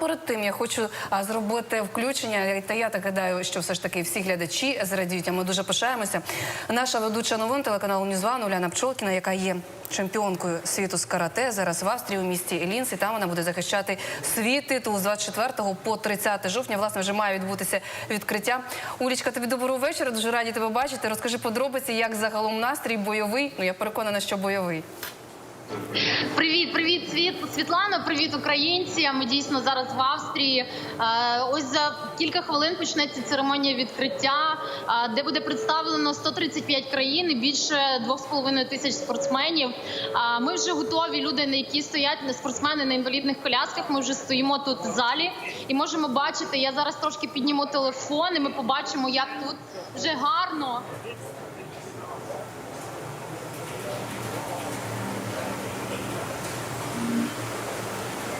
перед тим я хочу а, зробити включення. Та я так гадаю, що все ж таки всі глядачі зрадіють. А ми дуже пишаємося. Наша ведуча новин телеканалу Ньюзван Уляна Пчолкіна, яка є чемпіонкою світу з карате, зараз в Австрії у місті Лінс. І там вона буде захищати свій титул з 24 по 30 жовтня. Власне, вже має відбутися відкриття. Улічка, тобі доброго вечора. Дуже раді тебе бачити. Розкажи подробиці, як загалом настрій бойовий. Ну я переконана, що бойовий. Привіт, привіт, світ Світлано. Привіт, українці. Ми дійсно зараз в Австрії. Е, Ось за кілька хвилин почнеться церемонія відкриття, е, де буде представлено 135 країн і більше 2,5 тисяч спортсменів. Е, Ми вже готові. Люди, на які стоять не спортсмени на інвалідних колясках. Ми вже стоїмо тут в залі і можемо бачити. Я зараз трошки підніму телефон, і ми побачимо, як тут вже гарно.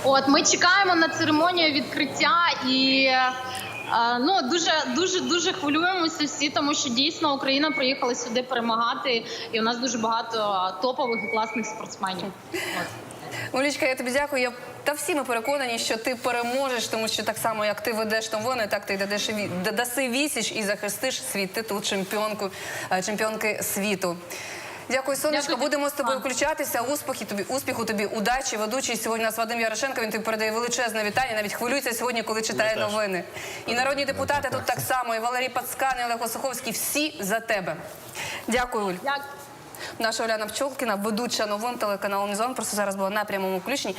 От ми чекаємо на церемонію відкриття і е, ну дуже дуже дуже хвилюємося всі, тому що дійсно Україна приїхала сюди перемагати, і у нас дуже багато топових і класних спортсменів. Олічка, я тобі дякую. Я та всі ми переконані, що ти переможеш, тому що так само, як ти ведеш там вони, так ти дадеш даси вісіч і захистиш свій титул чемпіонку е, чемпіонки світу. Дякую, сонечко. Дякую. Будемо з тобою включатися. Успіхи тобі, успіху тобі, удачі. Ведучий сьогодні у нас Вадим Ярошенко. Він тобі передає величезне вітання. Навіть хвилюється сьогодні, коли читає новини. І народні депутати тут так само. І Валерій Пацкан, і Олег Осуховський. Всі за тебе. Дякую, Уль. Дякую. Наша Оляна Пчолкіна, ведуча новин телеканалу Нізон, просто зараз була на прямому включенні.